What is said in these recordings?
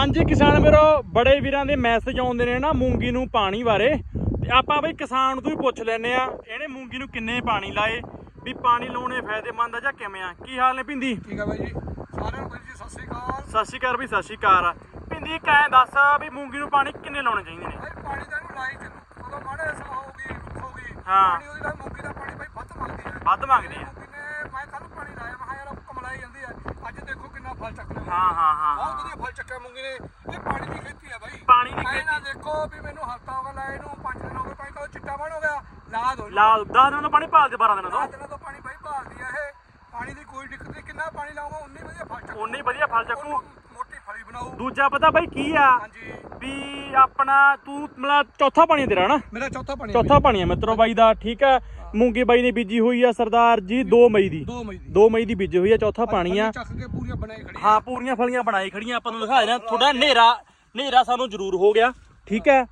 ਹਾਂਜੀ ਕਿਸਾਨ ਵੀਰੋ ਬੜੇ ਵੀਰਾਂ ਦੇ ਮੈਸੇਜ ਆਉਂਦੇ ਨੇ ਨਾ ਮੂੰਗੀ ਨੂੰ ਪਾਣੀ ਬਾਰੇ। ਤੇ ਆਪਾਂ ਬਈ ਕਿਸਾਨ ਤੋਂ ਹੀ ਪੁੱਛ ਲੈਨੇ ਆ ਇਹਨੇ ਮੂੰਗੀ ਨੂੰ ਕਿੰਨੇ ਪਾਣੀ ਲਾਏ ਵੀ ਪਾਣੀ ਲਾਉਣੇ ਫਾਇਦੇਮੰਦ ਆ ਜਾਂ ਕਿਵੇਂ ਆ? ਕੀ ਹਾਲ ਨੇ ਪਿੰਦੀ? ਠੀਕ ਹੈ ਬਾਈ ਜੀ। ਸਾਰਿਆਂ ਨੂੰ ਜੀ ਸਤਿ ਸ੍ਰੀ ਅਕਾਲ। ਸਤਿ ਸ਼੍ਰੀ ਅਕਾਲ ਵੀ ਸਤਿ ਸ਼੍ਰੀ ਅਕਾਲ ਪਿੰਦੀ ਕੈਂ ਦੱਸ ਵੀ ਮੂੰਗੀ ਨੂੰ ਪਾਣੀ ਕਿੰਨੇ ਲਾਉਣੇ ਚਾਹੀਦੇ ਨੇ? ਬਾਈ ਪਾਣੀ ਦਾ ਇਹਨੂੰ ਲਾਈ ਚੱਲੋ। ਉਦੋਂ ਮਾੜੇ ਸਾ ਹੋਊਗੀ ਰੁੱਖ ਹੋਊਗੀ। ਹਾਂ। ਪਾਣੀ ਉਹਦੀ ਨਾਲ ਮੂੰਗੀ ਦਾ ਪਾਣੀ ਬਾਈ ਵੱਧ ਮੰਗਦੀ ਹੈ ਵੱਧ ਮੰਗਦੀ ਆ ਮੂੰਗੀ ਨੇ ਮੈਂ ਕੱਲ ਪਾਣੀ ਲਾਇਆ ਮੈਂ ਕਿਹਾ ਯਾਰ ਕਮਲਾਈ ਜਾਂਦੀ ਹੈ ਅੱਜ ਦੇਖੋ ਕਿੰਨਾ ਫਲ ਚੱਕ ਲਿਆ ਹਾਂ ਹਾਂ ਹਾਂ ਬਹੁਤ ਵਧੀਆ ਫਲ ਚੱਕਿਆ ਮੂੰਗੀ ਨੇ ਇਹ ਪਾਣੀ ਦੀ ਖੇਤੀ ਹੈ ਬਾਈ। ਪਾਣੀ ਦੀ ਐਂ ਨਾ ਦੇਖੋ ਵੀ ਮੈਨੂੰ ਹਫਤਾ ਹੋ ਗਿਆ ਲਾਏ ਨੂੰ 5 ਦਿਨ ਹੋ ਗਏ ਭਾਈ ਕਦੋਂ ਚਿੱਟਾ ਬਣ ਹੋ ਗਿਆ। ਲਾ ਦੋ ਲਾ 10 ਦਿਨਾਂ ਤੋਂ ਪਾਣੀ ਭਾਲ ਦੇ 12 ਦਿਨਾਂ ਤੋਂ। ਦਿਨਾਂ ਤੋਂ ਪਾਣੀ ਬਾਈ ਭਾਲਦੀ ਆ ਇਹ। ਪਾਣੀ ਦੀ ਕੋਈ ਦਿੱਕਤ ਨਹੀਂ ਕਿੰਨਾ ਪਾਣੀ ਲਾਉਂਗਾ ਉਨੀ ਵਧੀਆ ਫਲ ਚੱਕੂ। ਉਨੇ ਵਧੀਆ ਫਲ ਚੱਕੂ ਉਹਨੂੰ ਮੋਟੀ ਫਲੀ ਬਣਾਊ ਦੂਜਾ ਪਤਾ ਬਈ ਕੀ ਆ? ਹਾਂਜੀ। ਵੀ ਆਪਣਾ ਤੂੰ ਮਤਲਬ ਚੌਥਾ ਪਾਣੀ ਤੇਰਾ ਨਾ? ਮੇਰਾ ਚੌਥਾ ਪਾਣੀ ਚੌਥਾ ਪਾਣੀ ਆ ਮਿੱਤਰੋ ਬਾਈ ਦਾ ਠੀਕ ਆ? ਮੂੰਗੀ ਬਾਈ ਨੇ ਬੀਜੀ ਹੋਈ ਆ ਸਰਦਾਰ ਜੀ 2 ਮਈ ਦੀ। 2 ਮਈ ਦੀ। 2 ਮਈ ਦੀ ਬੀਜੀ ਹੋਈ ਆ ਚੌਥਾ ਪਾਣੀ ਆ। ਚੱਕ ਕੇ ਪੂਰੀਆਂ ਬਣਾਈ ਖੜੀ ਹਾਂ ਪੂਰੀਆਂ ਫਲੀਆਂ ਬਣਾਈ ਖੜੀਆਂ ਆਪਾਂ ਨੂੰ ਦਿਖਾ ਦੇਣਾ ਥੋੜਾ ਹਨੇਰਾ ਹਨੇਰਾ ਸਾਨੂੰ ਜ਼ਰੂਰ ਹੋ ਗਿਆ ਠੀਕ ਹੈ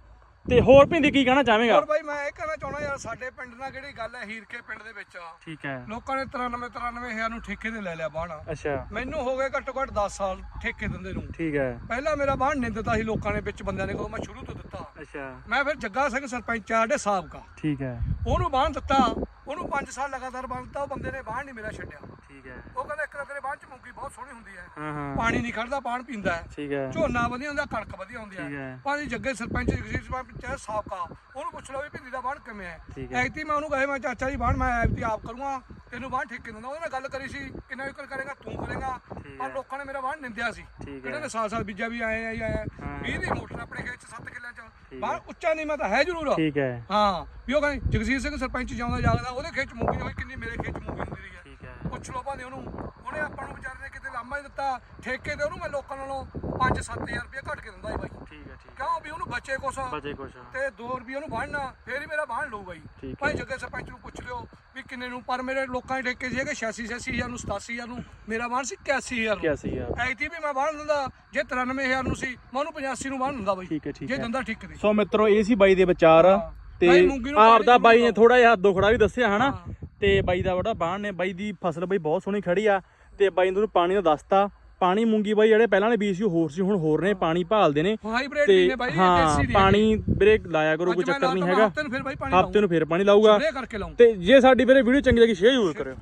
ਤੇ ਹੋਰ ਪਿੰਦੀ ਕੀ ਕਹਿਣਾ ਚਾਹਵੇਂਗਾ? ਹੋਰ ਬਾਈ ਮੈਂ ਇਹ ਚਾਹਣਾ ਯਾਰ ਸਾਡੇ ਪਿੰਡ ਨਾਲ ਜਿਹੜੀ ਗੱਲ ਹੈ? ਹੀਰਕੇ ਪਿੰਡ ਦੇ ਵਿੱਚ ਆ। ਠੀਕ ਹੈ। ਲੋਕਾਂ ਨੇ 93 93 ਹਜ਼ਾਰ ਨੂੰ ਠੇਕੇ ਤੇ ਲੈ ਲਿਆ ਬਾਣਾ ਅੱਛਾ। ਮੈਨੂੰ ਹੋ ਗਏ ਘੱਟੋ ਘੱਟ 10 ਸਾਲ ਠੇਕੇ ਦਿੰਦੇ ਨੂੰ। ਠੀਕ ਹੈ। ਪਹਿਲਾਂ ਮੇਰਾ ਬਾਣ ਨਿੰਦਤਾ ਸੀ ਲੋਕਾਂ ਨੇ ਵਿੱਚ ਬੰਦਿਆਂ ਨੇ ਕਦੋਂ ਮੈਂ ਸ਼ੁਰੂ ਤੋਂ ਅੱਛਾ। ਮੈਂ ਫਿਰ ਜੱਗਾ ਸਿੰਘ ਸਰਪੰਚ ਆ ਸਾਡੇ ਸਾਬਕਾ। ਠੀਕ ਹੈ। ਉਹਨੂੰ ਬਾਣ ਦਿੱਤਾ ਉਹਨੂੰ 5 ਸਾਲ ਲਗਾਤਾਰ ਬਾਣ ਦਿੱਤਾ ਉਹ ਬੰਦੇ ਨੇ ਬਾਣ ਨਹੀਂ ਮੇਰਾ ਛੱਡਿਆ। ਠੀਕ ਹੈ। ਉਹ ਕਹਿੰਦਾ ਇੱਕ ਤਾਂ ਤੇਰੇ ਬਾਣ ਚ ਮੂੰਗੀ ਬਹੁਤ ਸੋਹਣੀ ਹੁੰਦੀ ਹੈ। ਹਾਂ ਹਾਂ। ਪਾਣੀ ਨਹੀਂ ਖੜਦਾ ਪਾਣ ਪੀਂਦਾ ਹੈ। ਠੀਕ ਹੈ। ਝੋਨਾ ਵਧੀਆ ਹੁੰਦਾ ਕਣਕ ਵਧੀਆ ਹੁੰਦੀ ਠੀਕ ਹੈ। ਹੈ। ਭਾਜੀ ਜੱਗੇ ਸਰਪੰਚ ਜਗਸੀਰ ਸਰਪੰਚ ਚਾਹੇ ਸਾਬਕਾ। ਉਹਨੂੰ ਪੁੱਛ ਲਓ ਵੀ ਭਿੰਦੀ ਦਾ ਬਾਣ ਕਿਵੇਂ ਹੈ। ਠੀਕ ਹੈ। ਐਤੀ ਮੈਂ ਉਹਨੂੰ ਕਹੇ ਮੈਂ ਚਾਚਾ ਜੀ ਬਾਣ ਮੈਂ ਐਤੀ ਆਪ ਕਰੂੰਗਾ। ਤੈਨੂੰ ਬਾਣ ਠੇਕੇ ਦਿੰਦਾ ਉਹਦੇ ਨਾਲ ਗੱਲ ਕਰੀ ਸੀ। ਕਿੰਨਾ ਏਕੜ ਕਰੇਗਾ ਤੂੰ ਕਰੇਗਾ। ਠੀਕ ਪਰ ਹੈ। ਲੋਕਾਂ ਨੇ ਮੇਰਾ ਬਾਣ ਨਿੰਦਿਆ ਸੀ। ਠੀਕ ਹੈ। ਕਿਹੜੇ ਨੇ ਸਾਲ ਸਾਲ ਬੀਜਾ ਵੀ ਆਏ ਆ ਹੀ ਆਏ ਆ। ਹਾਂ। 20 ਦੀ ਮੋਟਰ ਆਪਣੇ ਖੇਤ ਚ 7 ਕਿੱਲਿਆਂ ਬਾਣ ਉੱਚਾ ਮੈਂ ਤਾਂ ਹੈ ਜ਼ਰੂਰ। ਠੀਕ ਹੈ। ਹਾਂ ਵੀ ਉਹ ਕਹਿੰਦੇ ਜਗਸੀਰ ਸਿੰਘ ਸਰਪੰਚ ਜਾਉਂਦਾ ਜਾਗਦਾ ਉਹਦੇ ਖੇਤ ਚ ਮੂੰਗੀ ਹੋਈ ਕਿੰਨੀ ਮੇਰੇ ਖੇਤ ਚ ਮੂੰਗੀ ਹੁੰਦੀ ਰਹੀ ਹੈ। ਠੀਕ ਹੈ। ਪੁੱਛ ਲਓ ਭਾਵੇਂ ਉਹਨੂੰ ਉਹਨੇ ਆਪਾਂ ਨੂੰ ਵਿਚਾਰੇ ਨੇ ਕਿਤੇ ਲਾਮਾ ਹੀ ਦਿੱਤਾ ਠੇਕੇ ਤੇ ਉਹਨੂੰ ਮੈਂ ਲੋਕਾਂ ਨਾਲੋਂ 5-7000 ਰੁਪਏ ਘੱਟ ਕੇ ਦਿੰਦਾ ਸੀ ਬਾਈ। ਠੀਕ ਹੈ ਕਿਉਂ ਵੀ ਉਹਨੂੰ ਬੱਚੇ ਕੁਛ ਬਚੇ ਕੁਛ ਤੇ 2 ਰੁਪਏ ਉਹਨੂੰ ਬਣਨਾ ਫੇਰ ਹੀ ਮੇਰਾ ਬਾਣ ਲਊ ਬਾਈ। ਠੀਕ ਭਾਈ ਜੱਗੇ ਸਰਪੰਚ ਨੂੰ ਪੁੱਛ ਲਿਓ ਵੀ ਕਿੰਨੇ ਨੂੰ ਪਰ ਮੇਰੇ ਲੋਕਾਂ ਦੇ ਠੇਕੇ ਸੀ ਕਿ 86 86000 ਨੂੰ 87000 ਨੂੰ ਮੇਰਾ ਬਾਣ ਸੀ 81000 ਕਿਆ ਨੂੰ। ਸੀ ਯਾਰ ਐਤੀ ਵੀ ਮੈਂ ਬਾਣ ਦਿੰਦਾ ਜੇ 93000 ਨੂੰ ਸੀ ਮੈਂ ਉਹਨੂੰ 85 ਨੂੰ ਬਾਣ ਦਿੰਦਾ ਬਾਈ। ਠੀਕ ਹੈ, ਠੀਕ ਜੇ ਹੈ। ਦਿੰਦਾ ਠੇਕੇ ਤੇ ਸੋ ਮਿੱਤਰੋ ਇਹ ਸੀ ਬਾਈ ਦੇ ਵਿਚਾਰ। ਹਾਂ। ਤੇ ਬਾਈ ਮੂੰਗੀ ਨੂੰ ਆਪ ਦਾ ਪਾਣੀ ਬਾਈ ਨੇ ਜ਼ਰੂਰ ਥੋੜਾ ਜਿਹਾ ਦੁਖੜਾ ਵੀ ਦੱਸਿਆ ਹਨਾ? ਹਾਂ। ਤੇ ਬਾਈ ਦਾ ਬੜਾ ਬਾਣ ਨੇ। ਬਾਈ ਦੀ ਫਸਲ ਬਾਈ ਬਹੁਤ ਸੋਹਣੀ ਖੜੀ ਆ। ਤੇ ਬਾਈ ਨੇ ਪਾਣੀ ਦਾ ਦੱਸਤਾ। ਪਾਣੀ ਮੂੰਗੀ ਬਾਈ ਜਿਹੜੇ ਪਹਿਲਾਂ ਨੇ ਬੀਜ ਸੀ ਹੋਰ ਸੀ ਹੁਣ ਹੋਰ ਨੇ ਪਾਣੀ ਭਾਲਦੇ ਨੇ। ਹਾਈਬ੍ਰਿਡ ਤੇ ਵੀ ਨੇ ਬਾਈ ਇਹ ਹਾਂ ਪਾਣੀ ਵੀਰੇ ਲਾਇਆ ਕਰੋ ਕੋਈ ਚੱਕਰ ਨਹੀਂ ਹੈਗਾ। ਹਫ਼ਤੇ ਨੂੰ ਫਿਰ ਬਾਈ ਪਾਣੀ ਹਫ਼ਤੇ ਨੂੰ ਫੇਰ ਪਾਣੀ ਲਾਊਗਾ। ਤੇ ਜੇ ਸਾਡੀ ਵੀਰੇ ਵੀਡੀਓ ਚੰਗੀ ਲੱਗੀ ਸ਼ੇਅਰ ਜ਼ਰੂਰ ਕਰਿਓ।